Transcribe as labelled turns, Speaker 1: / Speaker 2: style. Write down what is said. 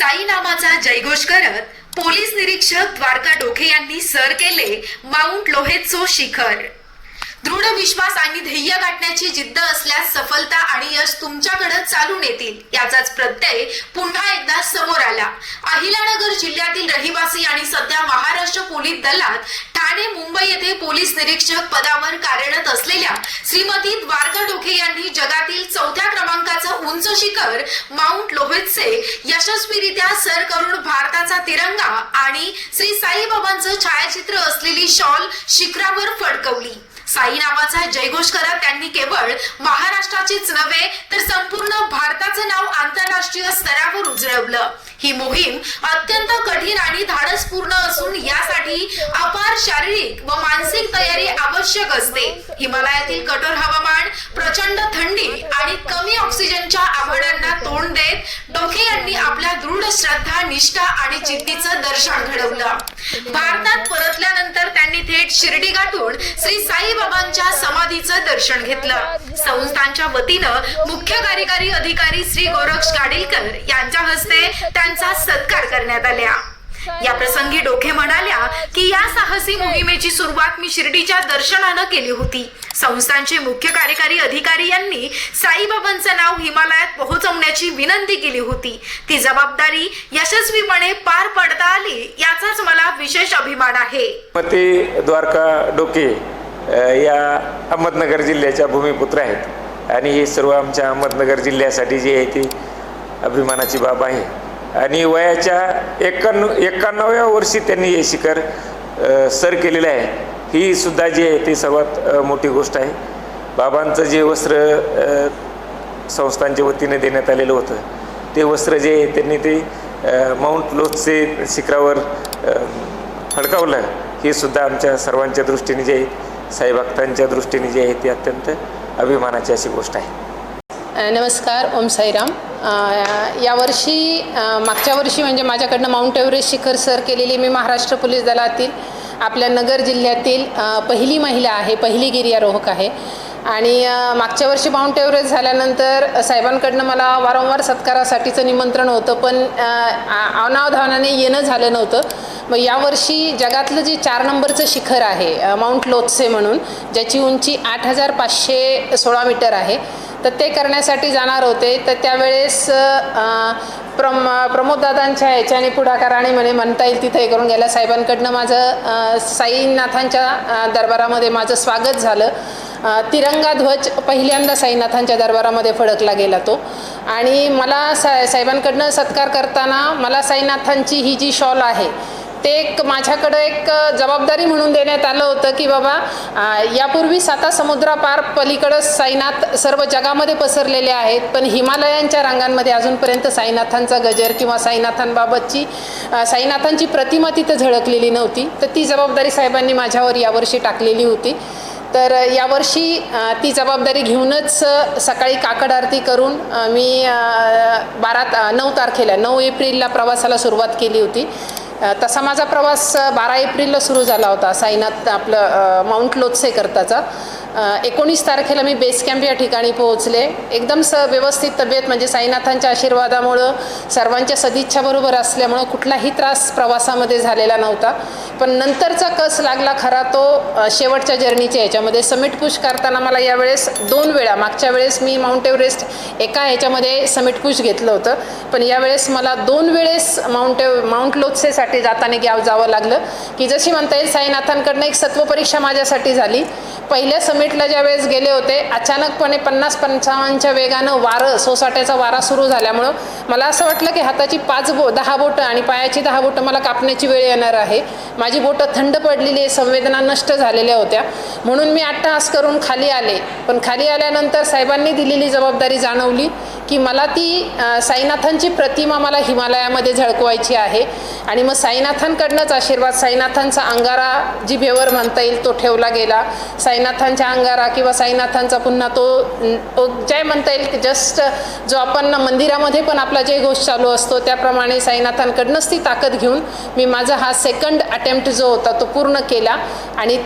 Speaker 1: साई नामाचा जयघोष करत पोलीस निरीक्षक द्वारका डोके यांनी सर केले माउंट लोहेतचो शिखर. दृढ विश्वास आणि ध्येय गाठण्याची जिद्द असल्यास सफलता आणि यश तुमच्याकडे चालून येतील याचाच प्रत्यय पुन्हा एकदा समोर आला. अहिलानगर जिल्ह्यातील रहिवासी आणि सध्या महाराष्ट्र पोलीस दलात ठाणे मुंबई येथे पोलीस निरीक्षक पदावर कार्यरत असलेल्या श्रीमती द्वारका डोके यांनी जगातील चौथ्या उंच शिखर माउंट लोहितचे यशस्वीरित्या सर करून भारताचा तिरंगा आणि श्री साईबाबांचं छायाचित्र असलेली शॉल शिखरावर फडकवली. साई नावाचा जयघोष करत त्यांनी केवळ महाराष्ट्राचेच नव्हे तर संपूर्ण भारताचं नाव आंतरराष्ट्रीय स्तरावर उजळवलं. ही मोहीम अत्यंत कठीण आणि धाडसपूर्ण असून यासाठी अपार शारीरिक व मानसिक तयारी आवश्यक असते. हिमालयातील कठोर हवामान प्रचंड थंडी आणि कमी ऑक्सिजनच्या आव्हानांना तोंड देत डोके यांनी आपल्या दृढ श्रद्धा निष्ठा आणि जिद्दीचं दर्शन घडवलं. भारतात परतल्यानंतर थेट शिर्डी गाठून श्री साईबाबांच्या समाधीचं दर्शन घेतलं. संस्थांच्या वतीनं मुख्य कार्यकारी अधिकारी श्री गोरक्ष गाडीलकर यांच्या हस्ते त्यांचा सत्कार करण्यात आल्या या प्रसंगी डोके म्हणाल्या की या साहसी मोहिमेची सुरुवात मी शिर्डीच्या दर्शनानं केली होती. संस्थांचे मुख्य कार्यकारी अधिकारी यांनी साईबाबांचं नाव हिमालयात पोहोचवण्याची विनंती केली होती. ती जबाबदारी यशस्वीपणे पार पडता आली याचाच मला विशेष अभिमान आहे.
Speaker 2: मते द्वारका डोके या अहमदनगर जिल्ह्याच्या भूमिपुत्र आहेत. आणि हे सर्व आमच्या अहमदनगर जिल्ह्यासाठी जी आहे ती अभिमानाची बाब आहे. आणि वयाच्या एकाण्णव एकाण्णव्या वर्षी त्यांनी हे शिखर सर केलेलं आहे. ही सुद्धा जी आहे ती सर्वात मोठी गोष्ट आहे. बाबांचं जे वस्त्र संस्थांच्या वतीने देण्यात आलेलं होतं ते वस्त्र जे आहे त्यांनी ते माउंट लोथचे शिखरावर फडकावलं. हे सुद्धा आमच्या सर्वांच्या दृष्टीने जे आहे साईभक्तांच्या दृष्टीने जे आहे ती अत्यंत अभिमानाची अशी गोष्ट आहे.
Speaker 3: नमस्कार. ओम साईराम. यावर्षी मागच्या वर्षी म्हणजे माझ्याकडनं माउंट एव्हरेस्ट शिखर सर केलेली मी महाराष्ट्र पोलीस दलातील आपल्या नगर जिल्ह्यातील पहिली महिला आहे पहिली गिर्यारोहक आहे. आणि मागच्या वर्षी माउंट एव्हरेस्ट झाल्यानंतर साहेबांकडनं मला वारंवार सत्कारासाठीचं निमंत्रण होतं पण अनावधानाने येणं झालं नव्हतं. मग यावर्षी जगातलं जे चार नंबरचं शिखर आहे माउंट लोत्से म्हणून ज्याची उंची आठ हजार पाचशे सोळा मीटर आहे तर ते करण्यासाठी जाणार होते. तर त्यावेळेस प्रम प्रमोददादांच्या याच्याने पुढाकाराने म्हणे म्हणता येईल तिथे करून गेल्या साहेबांकडनं माझं साईनाथांच्या दरबारामध्ये माझं स्वागत झालं. तिरंगा ध्वज पहिल्यांदा साईनाथांच्या दरबारामध्ये फडकला गेला तो. आणि मला सा साहेबांकडनं सत्कार करताना मला साईनाथांची ही जी शॉल आहे ते एक माझ्याकडं एक जबाबदारी म्हणून देण्यात आलं होतं की बाबा यापूर्वी साता समुद्रापार पलीकडं साईनाथ सर्व जगामध्ये पसरलेले आहेत पण हिमालयांच्या रांगांमध्ये अजूनपर्यंत साईनाथांचा गजर किंवा साईनाथांबाबतची साईनाथांची प्रतिमा तिथं झळकलेली नव्हती. तर ती जबाबदारी साहेबांनी माझ्यावर यावर्षी टाकलेली होती. तर यावर्षी ती जबाबदारी घेऊनच सकाळी काकड आरती करून मी बारा नऊ तारखेला नऊ एप्रिलला प्रवासाला सुरुवात केली होती. तसा माझा प्रवास बारा एप्रिलला सुरू झाला होता साईनाथ आपलं माउंट लोत्से करताचा एकोणीस तारखेला मी बेस कॅम्प या ठिकाणी पोहोचले. एकदम स व्यवस्थित तब्येत म्हणजे साईनाथांच्या आशीर्वादामुळं सर्वांच्या सदिच्छाबरोबर असल्यामुळं कुठलाही त्रास प्रवासामध्ये झालेला नव्हता. पण नंतरचा कस लागला खरा तो शेवटच्या जर्नीच्या याच्यामध्ये समिट पुश करताना मला यावेळेस दोन वेळा मागच्या वेळेस मी माउंट एव्हरेस्ट एका ह्याच्यामध्ये समिट पुश घेतलं होतं पण यावेळेस मला दोन वेळेस माउंट एव माउंट लोत्सेसाठी जाताना गाव जावं लागलं की जशी म्हणता येईल साईनाथांकडनं एक सत्वपरीक्षा माझ्यासाठी झाली. पहिल्या समिटला ज्या वेळेस गेले होते अचानकपणे पन्नास पंचावन्नच्या वेगानं वारं सोसाट्याचा वारा सुरू झाल्यामुळं मला असं वाटलं की हाताची पाच बो दहा बोटं आणि पायाची दहा बोटं मला कापण्याची वेळ येणार आहे. माझी माझी बोटं थंड पडलेली आहे, संवेदना नष्ट झालेल्या होत्या. म्हणून मी अट्टहास करून खाली आले. पण खाली आल्यानंतर साहेबांनी दिलेली जबाबदारी जाणवली की मला ती साईनाथांची प्रतिमा मला हिमालयामध्ये झळकवायची आहे. आणि मग साईनाथांकडनंच आशीर्वाद साईनाथांचा अंगारा जी भेवर म्हणता येईल तो ठेवला गेला. साईनाथांच्या अंगारा किंवा साईनाथांचा पुन्हा तो तो जय म्हणता येईल की जस्ट जो आपण मंदिरामध्ये पण आपला जय घोष चालू असतो त्याप्रमाणे साईनाथांकडनंच ती ताकद घेऊन मी माझा हा सेकंड अटेम्प्ट जो होता तो पूर्ण केला आणि ते